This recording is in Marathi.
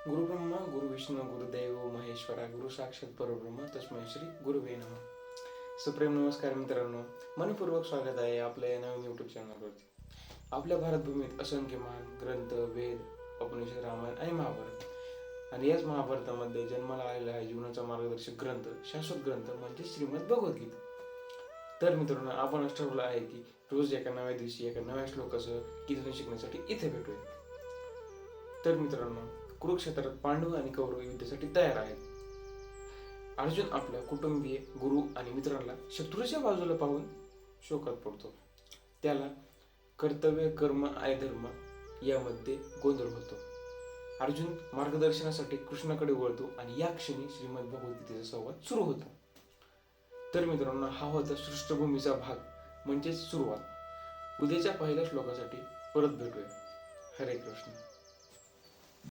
गुरुब्रह्मा गुरु विष्णू गुरुदेव महेश्वरा गुरु साक्षात परब्रह्म तस्मै श्री गुरुवे नम. सुप्रेम नमस्कार मित्रांनो मनपूर्वक स्वागत आहे आपल्या या नवीन यूट्यूब चॅनलवरती आपल्या भारतभूमीत असंख्य महान ग्रंथ वेद उपनिषद रामायण आणि महाभारत. आणि याच महाभारतामध्ये जन्माला आलेला आहे जीवनाचा मार्गदर्शक ग्रंथ शाश्वत ग्रंथ म्हणजे श्रीमद भगवद्गीता. तर मित्रांनो आपण असं ठरवलं आहे की रोज एका नव्या दिवशी एका नव्या श्लोकासह गीता शिकण्यासाठी इथे भेटूया तर मित्रांनो कुरुक्षेत्रात पांडव आणि कौरव युद्धासाठी तयार आहेत. अर्जुन आपल्या कुटुंबीय गुरु आणि मित्रांना शत्रूच्या बाजूला पाहून शोकात पडतो. त्याला कर्तव्य कर्म आणि धर्म यामध्ये गोंधळ होतो. अर्जुन मार्गदर्शनासाठी कृष्णाकडे वळतो आणि या क्षणी श्रीमद भगवद्गीतेचा संवाद सुरू होतो. तर मित्रांनो हा होता सृष्टभूमीचा भाग. म्हणजेच सुरुवात. उद्याच्या पहिल्या श्लोकासाठी परत भेटूया. हरे कृष्ण.